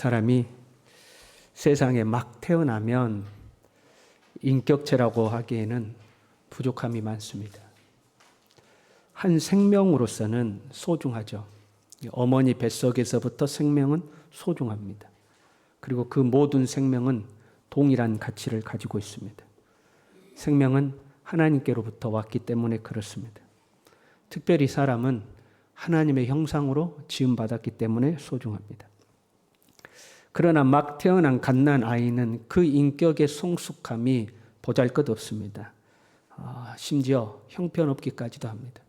사람이 세상에 막 태어나면 인격체라고 하기에는 부족함이 많습니다. 한 생명으로서는 소중하죠. 어머니 뱃속에서부터 생명은 소중합니다. 그리고 그 모든 생명은 동일한 가치를 가지고 있습니다. 생명은 하나님께로부터 왔기 때문에 그렇습니다. 특별히 사람은 하나님의 형상으로 지음받았기 때문에 소중합니다. 그러나 막 태어난 갓난 아이는 그 인격의 성숙함이 보잘 것 없습니다. 아, 심지어 형편없기까지도 합니다.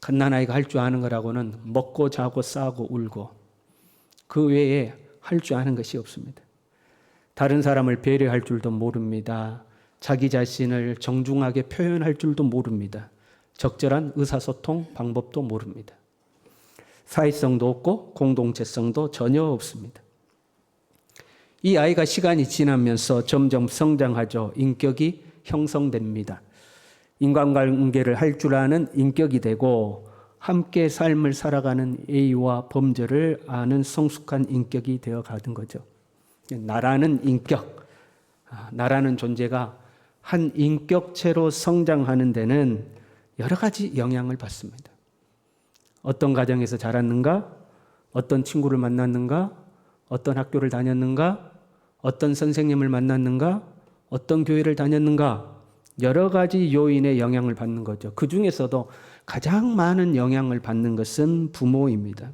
갓난 아이가 할 줄 아는 거라고는 먹고 자고 싸고 울고 그 외에 할 줄 아는 것이 없습니다. 다른 사람을 배려할 줄도 모릅니다. 자기 자신을 정중하게 표현할 줄도 모릅니다. 적절한 의사소통 방법도 모릅니다. 사회성도 없고 공동체성도 전혀 없습니다. 이 아이가 시간이 지나면서 점점 성장하죠. 인격이 형성됩니다. 인간관계를 할 줄 아는 인격이 되고 함께 삶을 살아가는 A와 범죄를 아는 성숙한 인격이 되어 가는 거죠. 나라는 인격, 아, 나라는 존재가 한 인격체로 성장하는 데는 여러 가지 영향을 받습니다. 어떤 가정에서 자랐는가? 어떤 친구를 만났는가? 어떤 학교를 다녔는가? 어떤 선생님을 만났는가? 어떤 교회를 다녔는가? 여러 가지 요인의 영향을 받는 거죠. 그 중에서도 가장 많은 영향을 받는 것은 부모입니다.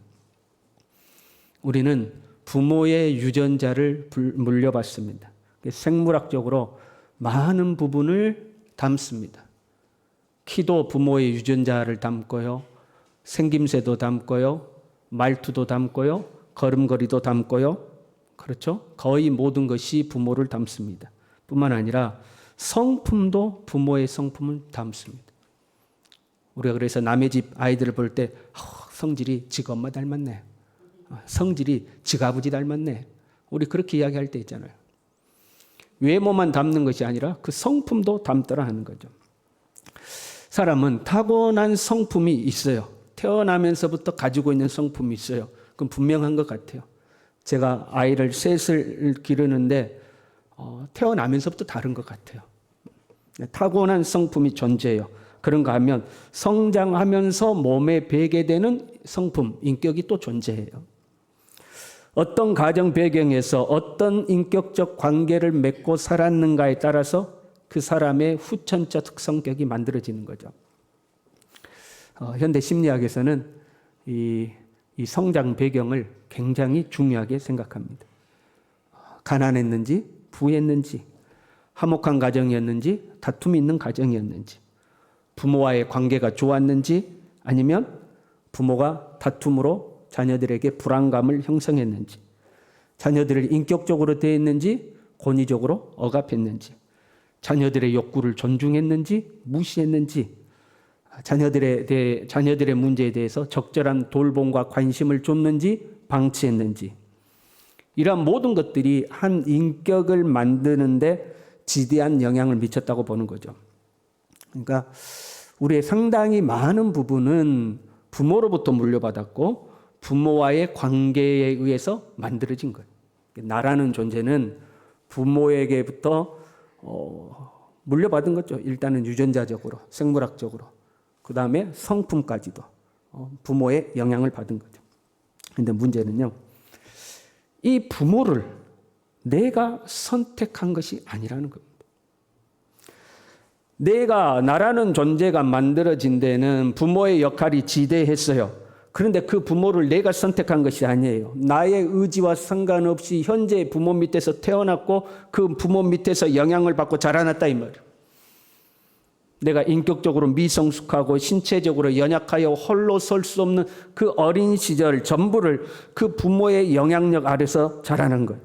우리는 부모의 유전자를 물려받습니다. 생물학적으로 많은 부분을 담습니다. 키도 부모의 유전자를 담고요. 생김새도 담고요. 말투도 담고요. 걸음걸이도 담고요. 그렇죠? 거의 모든 것이 부모를 담습니다. 뿐만 아니라 성품도 부모의 성품을 담습니다. 우리가 그래서 남의 집 아이들을 볼 때 성질이 지가 엄마 닮았네. 아, 성질이 지가 아버지 닮았네. 우리 그렇게 이야기할 때 있잖아요. 외모만 담는 것이 아니라 그 성품도 담더라 하는 거죠. 사람은 타고난 성품이 있어요. 태어나면서부터 가지고 있는 성품이 있어요. 그건 분명한 것 같아요. 제가 아이를 셋을 기르는데 어, 태어나면서부터 다른 것 같아요. 타고난 성품이 존재해요. 그런가 하면 성장하면서 몸에 배게 되는 성품, 인격이 또 존재해요. 어떤 가정 배경에서 어떤 인격적 관계를 맺고 살았는가에 따라서 그 사람의 후천적 성격이 만들어지는 거죠. 어, 현대 심리학에서는 이, 이 성장 배경을 굉장히 중요하게 생각합니다. 가난했는지, 부했는지, 화목한 가정이었는지, 다툼이 있는 가정이었는지, 부모와의 관계가 좋았는지, 아니면 부모가 다툼으로 자녀들에게 불안감을 형성했는지, 자녀들을 인격적으로 대했는지, 권위적으로 억압했는지, 자녀들의 욕구를 존중했는지 무시했는지 자녀들에 대해 자녀들의 문제에 대해서 적절한 돌봄과 관심을 줬는지 방치했는지 이러한 모든 것들이 한 인격을 만드는데 지대한 영향을 미쳤다고 보는 거죠. 그러니까 우리의 상당히 많은 부분은 부모로부터 물려받았고 부모와의 관계에 의해서 만들어진 거예요. 나라는 존재는 부모에게부터 어, 물려받은 거죠. 일단은 유전자적으로, 생물학적으로. 그 다음에 성품까지도 어, 부모의 영향을 받은 거죠. 근데 문제는요, 이 부모를 내가 선택한 것이 아니라는 겁니다. 내가, 나라는 존재가 만들어진 데는 부모의 역할이 지대했어요. 그런데 그 부모를 내가 선택한 것이 아니에요. 나의 의지와 상관없이 현재 부모 밑에서 태어났고 그 부모 밑에서 영향을 받고 자라났다 이 말이에요. 내가 인격적으로 미성숙하고 신체적으로 연약하여 홀로 설 수 없는 그 어린 시절 전부를 그 부모의 영향력 아래서 자라는 거예요.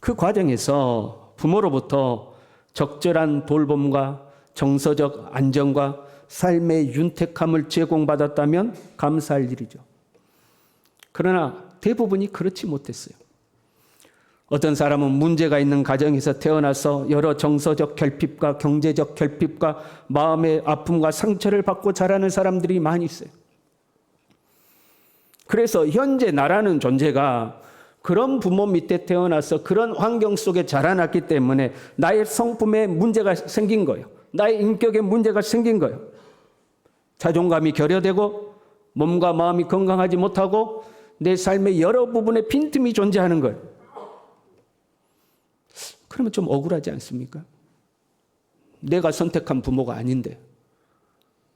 그 과정에서 부모로부터 적절한 돌봄과 정서적 안정과 삶의 윤택함을 제공받았다면 감사할 일이죠. 그러나 대부분이 그렇지 못했어요. 어떤 사람은 문제가 있는 가정에서 태어나서 여러 정서적 결핍과 경제적 결핍과 마음의 아픔과 상처를 받고 자라는 사람들이 많이 있어요. 그래서 현재 나라는 존재가 그런 부모 밑에 태어나서 그런 환경 속에 자라났기 때문에 나의 성품에 문제가 생긴 거예요. 나의 인격에 문제가 생긴 거예요. 자존감이 결여되고 몸과 마음이 건강하지 못하고 내 삶의 여러 부분에 빈틈이 존재하는 거예요. 그러면 좀 억울하지 않습니까? 내가 선택한 부모가 아닌데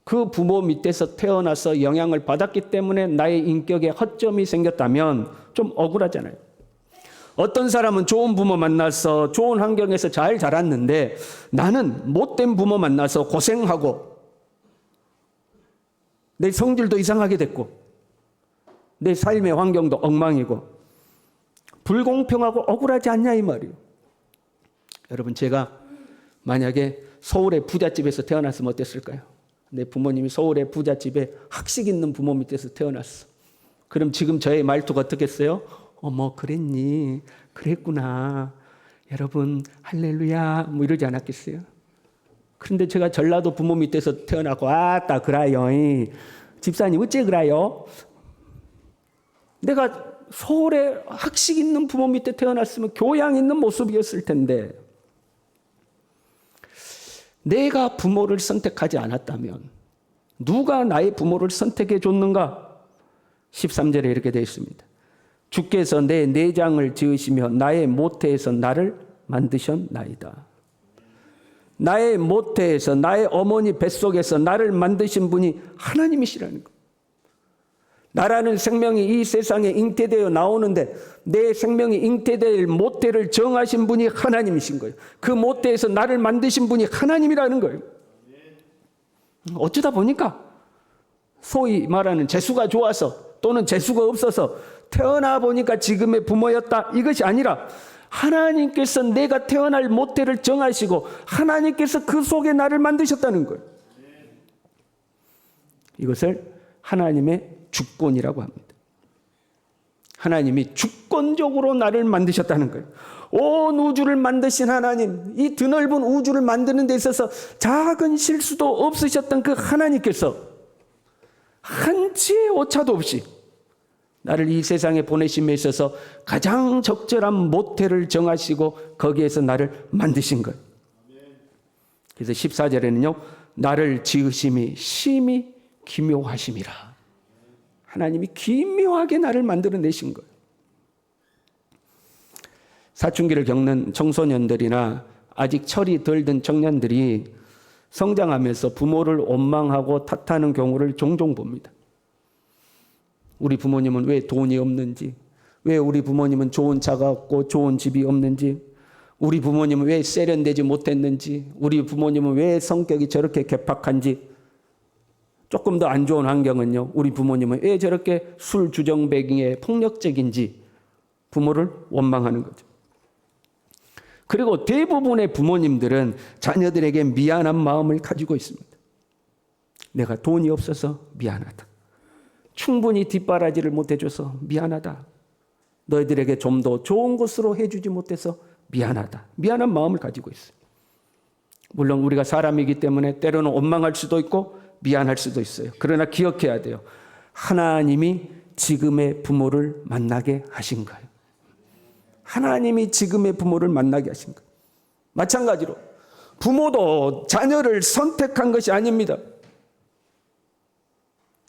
그 부모 밑에서 태어나서 영향을 받았기 때문에 나의 인격에 허점이 생겼다면 좀 억울하잖아요. 어떤 사람은 좋은 부모 만나서 좋은 환경에서 잘 자랐는데 나는 못된 부모 만나서 고생하고 내 성질도 이상하게 됐고 내 삶의 환경도 엉망이고 불공평하고 억울하지 않냐 이 말이에요. 여러분 제가 만약에 서울의 부잣집에서 태어났으면 어땠을까요? 내 부모님이 서울의 부잣집에 학식 있는 부모 밑에서 태어났어. 그럼 지금 저의 말투가 어떻겠어요? 어머 그랬니? 그랬구나. 여러분 할렐루야 뭐 이러지 않았겠어요? 그런데 제가 전라도 부모 밑에서 태어나고 아따 그라요. 집사님 어째 그라요? 내가 서울에 학식 있는 부모 밑에 태어났으면 교양 있는 모습이었을 텐데 내가 부모를 선택하지 않았다면 누가 나의 부모를 선택해 줬는가? 13절에 이렇게 되어 있습니다. 주께서 내 내장을 지으시며 나의 모태에서 나를 만드셨나이다. 나의 모태에서 나의 어머니 뱃속에서 나를 만드신 분이 하나님이시라는 것. 나라는 생명이 이 세상에 잉태되어 나오는데 내 생명이 잉태될 모태를 정하신 분이 하나님이신 거예요. 그 모태에서 나를 만드신 분이 하나님이라는 거예요. 어쩌다 보니까 소위 말하는 재수가 좋아서 또는 재수가 없어서 태어나 보니까 지금의 부모였다 이것이 아니라 하나님께서 내가 태어날 모태를 정하시고 하나님께서 그 속에 나를 만드셨다는 거예요. 이것을 하나님의 주권이라고 합니다. 하나님이 주권적으로 나를 만드셨다는 거예요. 온 우주를 만드신 하나님, 이 드넓은 우주를 만드는 데 있어서 작은 실수도 없으셨던 그 하나님께서 한치의 오차도 없이 나를 이 세상에 보내심에 있어서 가장 적절한 모태를 정하시고 거기에서 나를 만드신 거예요. 그래서 14절에는요, 나를 지으심이 심히 기묘하심이라. 하나님이 기묘하게 나를 만들어내신 거예요. 사춘기를 겪는 청소년들이나 아직 철이 덜 든 청년들이 성장하면서 부모를 원망하고 탓하는 경우를 종종 봅니다. 우리 부모님은 왜 돈이 없는지, 왜 우리 부모님은 좋은 차가 없고 좋은 집이 없는지, 우리 부모님은 왜 세련되지 못했는지, 우리 부모님은 왜 성격이 저렇게 개팍한지, 조금 더 안 좋은 환경은요, 우리 부모님은 왜 저렇게 술 주정뱅이에 폭력적인지 부모를 원망하는 거죠. 그리고 대부분의 부모님들은 자녀들에게 미안한 마음을 가지고 있습니다. 내가 돈이 없어서 미안하다. 충분히 뒷바라지를 못해줘서 미안하다. 너희들에게 좀 더 좋은 것으로 해주지 못해서 미안하다. 미안한 마음을 가지고 있어요. 물론 우리가 사람이기 때문에 때로는 원망할 수도 있고 미안할 수도 있어요. 그러나 기억해야 돼요. 하나님이 지금의 부모를 만나게 하신 거예요. 하나님이 지금의 부모를 만나게 하신 거예요. 마찬가지로 부모도 자녀를 선택한 것이 아닙니다.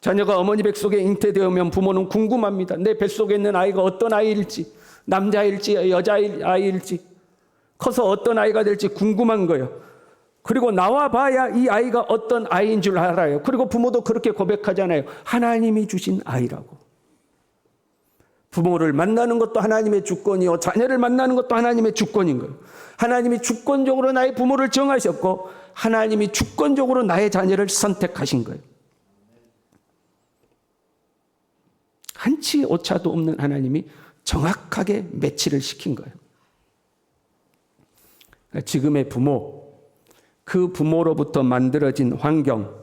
자녀가 어머니 뱃속에 잉태되면 부모는 궁금합니다. 내 뱃속에 있는 아이가 어떤 아이일지, 남자일지, 여자아이일지, 커서 어떤 아이가 될지 궁금한 거예요. 그리고 나와 봐야 이 아이가 어떤 아이인 줄 알아요. 그리고 부모도 그렇게 고백하잖아요. 하나님이 주신 아이라고. 부모를 만나는 것도 하나님의 주권이요. 자녀를 만나는 것도 하나님의 주권인 거예요. 하나님이 주권적으로 나의 부모를 정하셨고, 하나님이 주권적으로 나의 자녀를 선택하신 거예요. 한치 오차도 없는 하나님이 정확하게 매치를 시킨 거예요. 그러니까 지금의 부모, 그 부모로부터 만들어진 환경,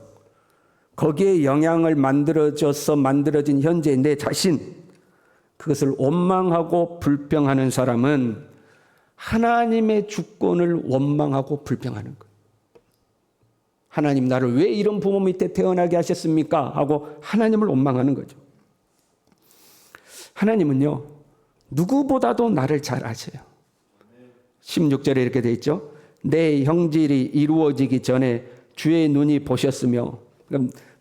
거기에 영향을 만들어져서 만들어진 현재 내 자신, 그것을 원망하고 불평하는 사람은 하나님의 주권을 원망하고 불평하는 거예요. 하나님 나를 왜 이런 부모 밑에 태어나게 하셨습니까? 하고 하나님을 원망하는 거죠. 하나님은요, 누구보다도 나를 잘 아세요. 16절에 이렇게 돼 있죠. 내 형질이 이루어지기 전에 주의 눈이 보셨으며,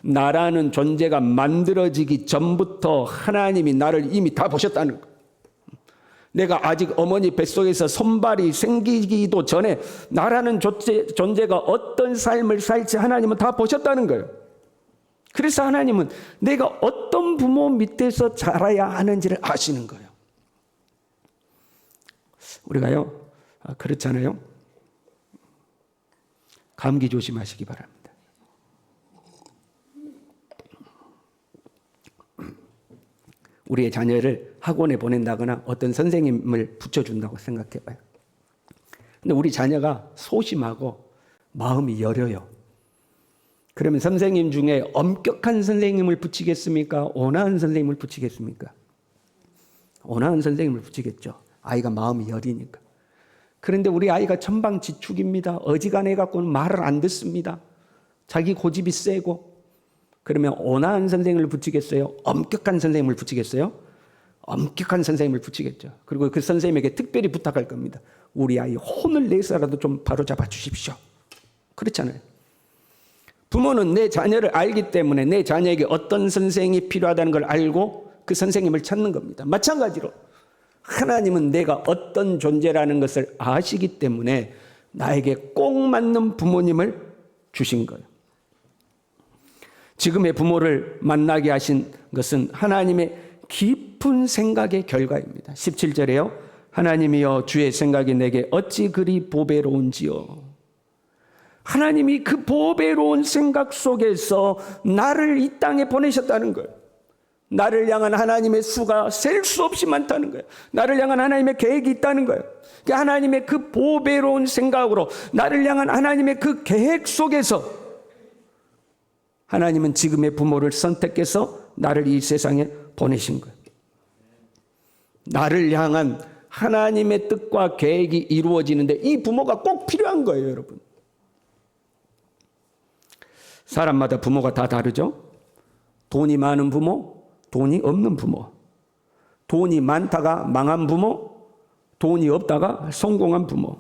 나라는 존재가 만들어지기 전부터 하나님이 나를 이미 다 보셨다는 거. 내가 아직 어머니 뱃속에서 손발이 생기기도 전에 나라는 존재, 존재가 어떤 삶을 살지 하나님은 다 보셨다는 거예요. 그래서 하나님은 내가 어떤 부모 밑에서 자라야 하는지를 아시는 거예요. 우리가요, 아, 그렇잖아요. 감기 조심하시기 바랍니다. 우리의 자녀를 학원에 보낸다거나 어떤 선생님을 붙여준다고 생각해 봐요. 근데 우리 자녀가 소심하고 마음이 여려요. 그러면 선생님 중에 엄격한 선생님을 붙이겠습니까? 온화한 선생님을 붙이겠습니까? 온화한 선생님을 붙이겠죠. 아이가 마음이 여리니까. 그런데 우리 아이가 천방지축입니다. 어지간해 갖고는 말을 안 듣습니다. 자기 고집이 세고 그러면 온화한 선생님을 붙이겠어요? 엄격한 선생님을 붙이겠어요? 엄격한 선생님을 붙이겠죠. 그리고 그 선생님에게 특별히 부탁할 겁니다. 우리 아이 혼을 내서라도 좀 바로 잡아 주십시오. 그렇잖아요. 부모는 내 자녀를 알기 때문에 내 자녀에게 어떤 선생이 필요하다는 걸 알고 그 선생님을 찾는 겁니다. 마찬가지로 하나님은 내가 어떤 존재라는 것을 아시기 때문에 나에게 꼭 맞는 부모님을 주신 거예요. 지금의 부모를 만나게 하신 것은 하나님의 깊은 생각의 결과입니다. 17절에요. 하나님이여 주의 생각이 내게 어찌 그리 보배로운지요. 하나님이 그 보배로운 생각 속에서 나를 이 땅에 보내셨다는 거예요. 나를 향한 하나님의 수가 셀 수 없이 많다는 거예요. 나를 향한 하나님의 계획이 있다는 거예요. 하나님의 그 보배로운 생각으로 나를 향한 하나님의 그 계획 속에서 하나님은 지금의 부모를 선택해서 나를 이 세상에 보내신 거예요. 나를 향한 하나님의 뜻과 계획이 이루어지는데 이 부모가 꼭 필요한 거예요, 여러분. 사람마다 부모가 다 다르죠? 돈이 많은 부모, 돈이 없는 부모. 돈이 많다가 망한 부모, 돈이 없다가 성공한 부모.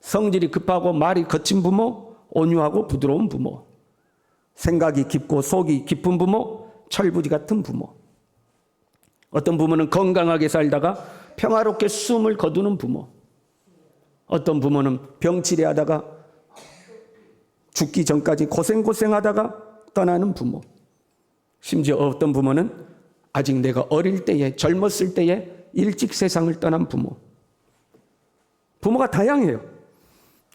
성질이 급하고 말이 거친 부모, 온유하고 부드러운 부모. 생각이 깊고 속이 깊은 부모, 철부지 같은 부모. 어떤 부모는 건강하게 살다가 평화롭게 숨을 거두는 부모. 어떤 부모는 병치레 하다가 죽기 전까지 고생고생하다가 떠나는 부모. 심지어 어떤 부모는 아직 내가 어릴 때에 젊었을 때에 일찍 세상을 떠난 부모. 부모가 다양해요.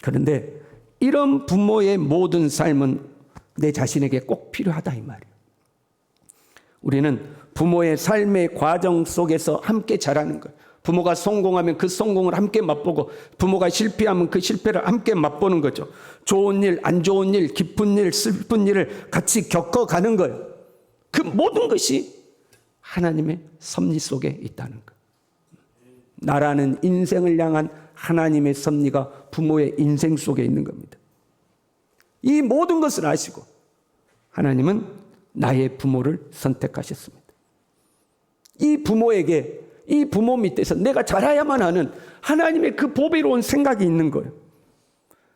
그런데 이런 부모의 모든 삶은 내 자신에게 꼭 필요하다 이 말이에요. 우리는 부모의 삶의 과정 속에서 함께 자라는 거예요. 부모가 성공하면 그 성공을 함께 맛보고 부모가 실패하면 그 실패를 함께 맛보는 거죠. 좋은 일, 안 좋은 일, 기쁜 일, 슬픈 일을 같이 겪어가는 거예요. 그 모든 것이 하나님의 섭리 속에 있다는 거예요. 나라는 인생을 향한 하나님의 섭리가 부모의 인생 속에 있는 겁니다. 이 모든 것을 아시고 하나님은 나의 부모를 선택하셨습니다. 이 부모에게 이 부모 밑에서 내가 자라야만 하는 하나님의 그 보배로운 생각이 있는 거예요.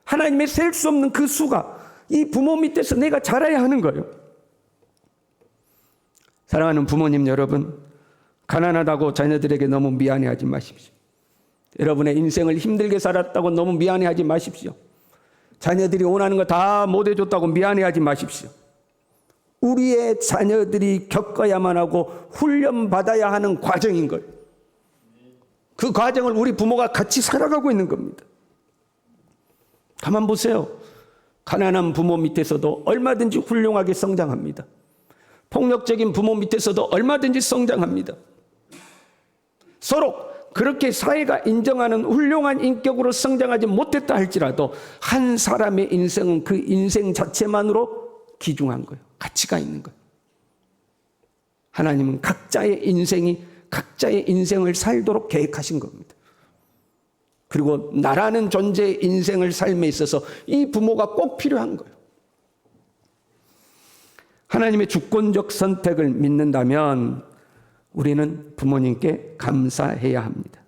하나님의 셀 수 없는 그 수가 이 부모 밑에서 내가 자라야 하는 거예요. 사랑하는 부모님 여러분, 가난하다고 자녀들에게 너무 미안해하지 마십시오. 여러분의 인생을 힘들게 살았다고 너무 미안해하지 마십시오. 자녀들이 원하는 거 다 못해줬다고 미안해하지 마십시오. 우리의 자녀들이 겪어야만 하고 훈련받아야 하는 과정인 걸. 그 과정을 우리 부모가 같이 살아가고 있는 겁니다. 가만 보세요. 가난한 부모 밑에서도 얼마든지 훌륭하게 성장합니다. 폭력적인 부모 밑에서도 얼마든지 성장합니다. 서로 그렇게 사회가 인정하는 훌륭한 인격으로 성장하지 못했다 할지라도 한 사람의 인생은 그 인생 자체만으로 귀중한 거예요. 가치가 있는 거예요. 하나님은 각자의 인생이 각자의 인생을 살도록 계획하신 겁니다. 그리고 나라는 존재의 인생을 삶에 있어서 이 부모가 꼭 필요한 거예요. 하나님의 주권적 선택을 믿는다면 우리는 부모님께 감사해야 합니다.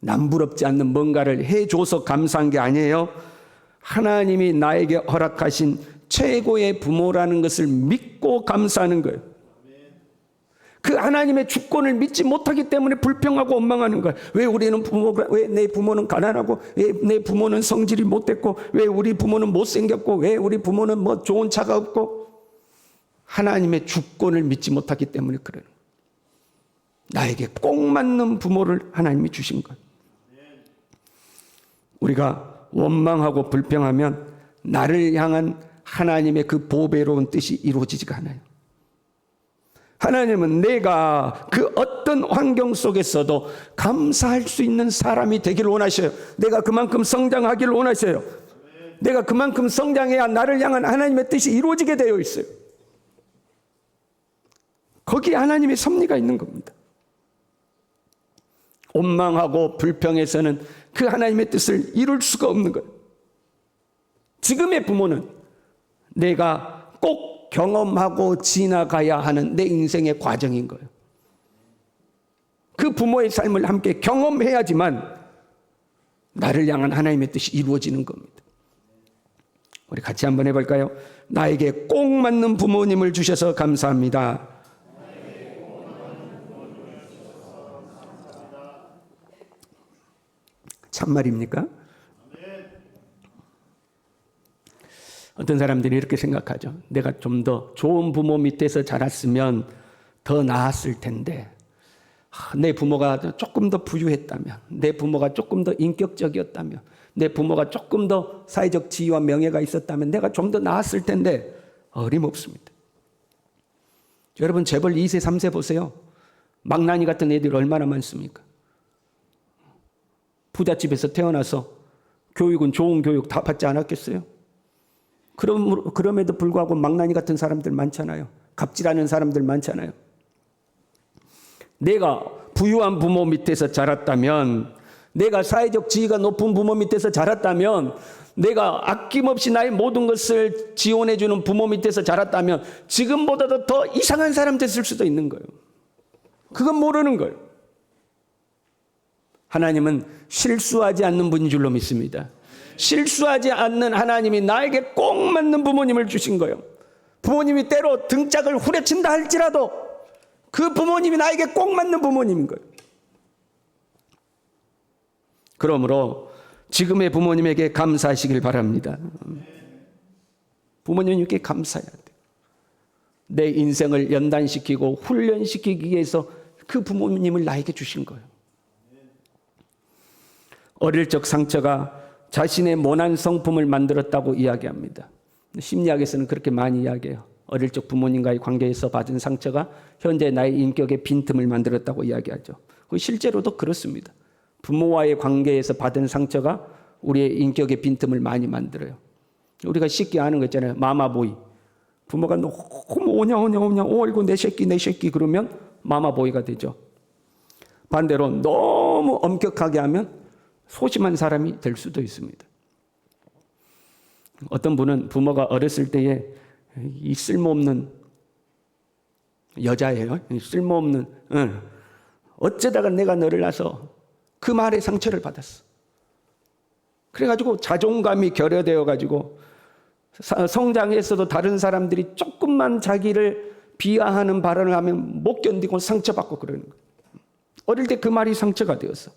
남부럽지 않는 뭔가를 해줘서 감사한 게 아니에요. 하나님이 나에게 허락하신 최고의 부모라는 것을 믿고 감사하는 거예요. 그 하나님의 주권을 믿지 못하기 때문에 불평하고 원망하는 거예요. 왜 우리는 부모가, 왜 내 부모는 가난하고, 왜 내 부모는 성질이 못됐고, 왜 우리 부모는 못생겼고, 왜 우리 부모는 뭐 좋은 차가 없고, 하나님의 주권을 믿지 못하기 때문에 그래요. 나에게 꼭 맞는 부모를 하나님이 주신 것. 우리가 원망하고 불평하면 나를 향한 하나님의 그 보배로운 뜻이 이루어지지가 않아요. 하나님은 내가 그 어떤 환경 속에서도 감사할 수 있는 사람이 되길 원하셔요. 내가 그만큼 성장하길 원하셔요. 내가 그만큼 성장해야 나를 향한 하나님의 뜻이 이루어지게 되어 있어요. 거기에 하나님의 섭리가 있는 겁니다. 원망하고 불평해서는 그 하나님의 뜻을 이룰 수가 없는 거예요. 지금의 부모는 내가 꼭 경험하고 지나가야 하는 내 인생의 과정인 거예요. 그 부모의 삶을 함께 경험해야지만 나를 향한 하나님의 뜻이 이루어지는 겁니다. 우리 같이 한번 해볼까요? 나에게 꼭 맞는 부모님을 주셔서 감사합니다. 참말입니까? 어떤 사람들이 이렇게 생각하죠. 내가 좀 더 좋은 부모 밑에서 자랐으면 더 나았을 텐데, 아, 내 부모가 조금 더 부유했다면, 내 부모가 조금 더 인격적이었다면, 내 부모가 조금 더 사회적 지위와 명예가 있었다면 내가 좀 더 나았을 텐데, 어림없습니다. 여러분, 재벌 2세, 3세 보세요. 망나니 같은 애들이 얼마나 많습니까? 부잣집에서 태어나서 교육은 좋은 교육 다 받지 않았겠어요? 그럼, 그럼에도 불구하고 망나니 같은 사람들 많잖아요. 갑질하는 사람들 많잖아요. 내가 부유한 부모 밑에서 자랐다면, 내가 사회적 지위가 높은 부모 밑에서 자랐다면, 내가 아낌없이 나의 모든 것을 지원해주는 부모 밑에서 자랐다면, 지금보다도 더 이상한 사람 됐을 수도 있는 거예요. 그건 모르는 거예요. 하나님은 실수하지 않는 분인 줄로 믿습니다. 실수하지 않는 하나님이 나에게 꼭 맞는 부모님을 주신 거예요. 부모님이 때로 등짝을 후려친다 할지라도 그 부모님이 나에게 꼭 맞는 부모님인 거예요. 그러므로 지금의 부모님에게 감사하시길 바랍니다. 부모님께 감사해야 돼요. 내 인생을 연단시키고 훈련시키기 위해서 그 부모님을 나에게 주신 거예요. 어릴 적 상처가 자신의 모난 성품을 만들었다고 이야기합니다. 심리학에서는 그렇게 많이 이야기해요. 어릴 적 부모님과의 관계에서 받은 상처가 현재 나의 인격의 빈틈을 만들었다고 이야기하죠. 실제로도 그렇습니다. 부모와의 관계에서 받은 상처가 우리의 인격의 빈틈을 많이 만들어요. 우리가 쉽게 아는 거 있잖아요. 마마보이. 부모가 너무 오냐 오냐 오냐 오이고 내 새끼 내 새끼 그러면 마마보이가 되죠. 반대로 너무 엄격하게 하면 소심한 사람이 될 수도 있습니다. 어떤 분은 부모가 어렸을 때에 이 쓸모없는 여자예요. 쓸모없는 응. 어쩌다가 내가 너를 낳아서 그 말에 상처를 받았어. 그래가지고 자존감이 결여되어 가지고 성장했어도 다른 사람들이 조금만 자기를 비하하는 발언을 하면 못 견디고 상처받고 그러는 거예요. 어릴 때 그 말이 상처가 되었어.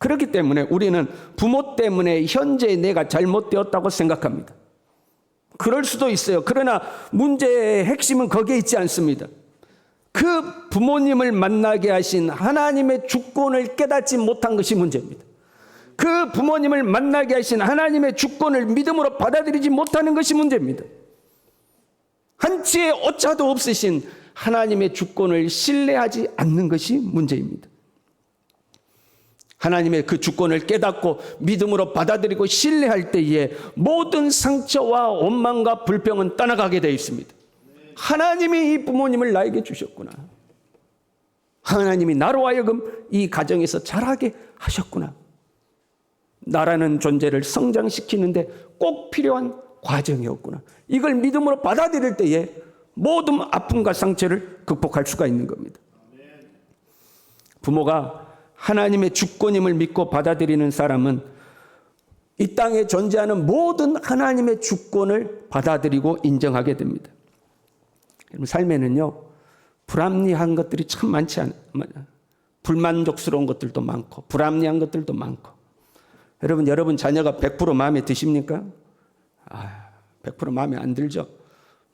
그렇기 때문에 우리는 부모 때문에 현재 내가 잘못되었다고 생각합니다. 그럴 수도 있어요. 그러나 문제의 핵심은 거기에 있지 않습니다. 그 부모님을 만나게 하신 하나님의 주권을 깨닫지 못한 것이 문제입니다. 그 부모님을 만나게 하신 하나님의 주권을 믿음으로 받아들이지 못하는 것이 문제입니다. 한치의 오차도 없으신 하나님의 주권을 신뢰하지 않는 것이 문제입니다. 하나님의 그 주권을 깨닫고 믿음으로 받아들이고 신뢰할 때에 모든 상처와 원망과 불평은 떠나가게 되어 있습니다. 하나님이 이 부모님을 나에게 주셨구나. 하나님이 나로 하여금 이 가정에서 자라게 하셨구나. 나라는 존재를 성장시키는데 꼭 필요한 과정이었구나. 이걸 믿음으로 받아들일 때에 모든 아픔과 상처를 극복할 수가 있는 겁니다. 부모가 하나님의 주권임을 믿고 받아들이는 사람은 이 땅에 존재하는 모든 하나님의 주권을 받아들이고 인정하게 됩니다. 여러분, 삶에는요, 불합리한 것들이 참 많지 않아요. 불만족스러운 것들도 많고, 불합리한 것들도 많고. 여러분, 여러분 자녀가 100% 마음에 드십니까? 아, 100% 마음에 안 들죠?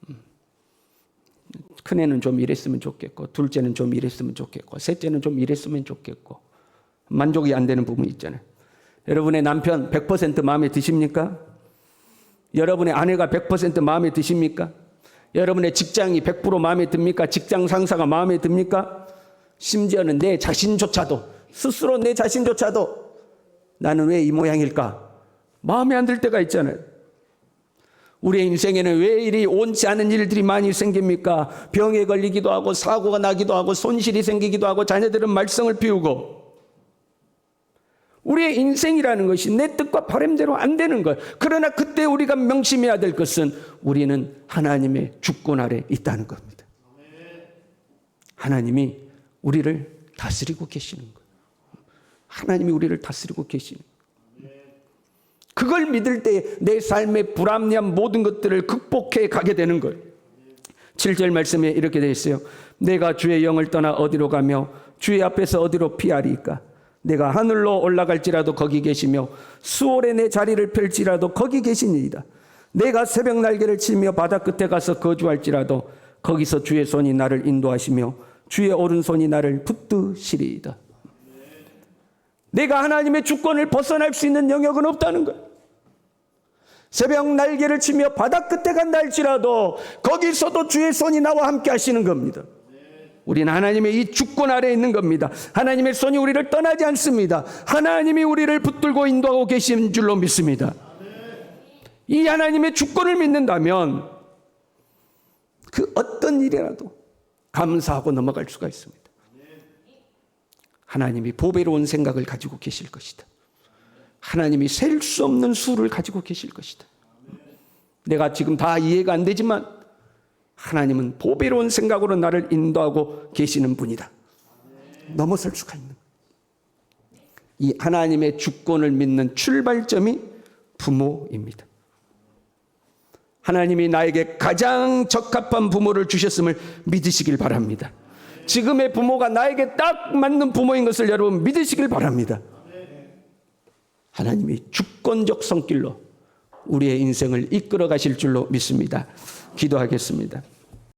음. 큰애는 좀 이랬으면 좋겠고, 둘째는 좀 이랬으면 좋겠고, 셋째는 좀 이랬으면 좋겠고, 만족이 안 되는 부분이 있잖아요. 여러분의 남편 100% 마음에 드십니까? 여러분의 아내가 100% 마음에 드십니까? 여러분의 직장이 100% 마음에 듭니까? 직장 상사가 마음에 듭니까? 심지어는 내 자신조차도, 스스로 내 자신조차도 나는 왜 이 모양일까? 마음에 안 들 때가 있잖아요. 우리의 인생에는 왜 이리 옳지 않은 일들이 많이 생깁니까? 병에 걸리기도 하고, 사고가 나기도 하고, 손실이 생기기도 하고, 자녀들은 말썽을 피우고, 우리의 인생이라는 것이 내 뜻과 바람대로 안 되는 것. 그러나 그때 우리가 명심해야 될 것은 우리는 하나님의 주권 아래 있다는 겁니다. 하나님이 우리를 다스리고 계시는 거예요. 하나님이 우리를 다스리고 계시는 거예요. 그걸 믿을 때 내 삶의 불합리한 모든 것들을 극복해 가게 되는 거예요. 7절 말씀에 이렇게 되어 있어요. 내가 주의 영을 떠나 어디로 가며 주의 앞에서 어디로 피하리까? 내가 하늘로 올라갈지라도 거기 계시며 수월에 내 자리를 펼지라도 거기 계시니이다. 내가 새벽 날개를 치며 바다 끝에 가서 거주할지라도 거기서 주의 손이 나를 인도하시며 주의 오른손이 나를 붙드시리이다. 내가 하나님의 주권을 벗어날 수 있는 영역은 없다는 거예요. 새벽 날개를 치며 바다 끝에 간다 할지라도 거기서도 주의 손이 나와 함께 하시는 겁니다. 우리는 하나님의 이 주권 아래 있는 겁니다. 하나님의 손이 우리를 떠나지 않습니다. 하나님이 우리를 붙들고 인도하고 계신 줄로 믿습니다. 이 하나님의 주권을 믿는다면 그 어떤 일이라도 감사하고 넘어갈 수가 있습니다. 하나님이 보배로운 생각을 가지고 계실 것이다. 하나님이 셀 수 없는 수를 가지고 계실 것이다. 내가 지금 다 이해가 안 되지만 하나님은 보배로운 생각으로 나를 인도하고 계시는 분이다. 수가 있는. 이 하나님의 주권을 믿는 출발점이 부모입니다. 하나님이 나에게 가장 적합한 부모를 주셨음을 믿으시길 바랍니다. 지금의 부모가 나에게 딱 맞는 부모인 것을 여러분 믿으시길 바랍니다. 하나님이 주권적 성길로 우리의 인생을 이끌어 가실 줄로 믿습니다. 기도하겠습니다.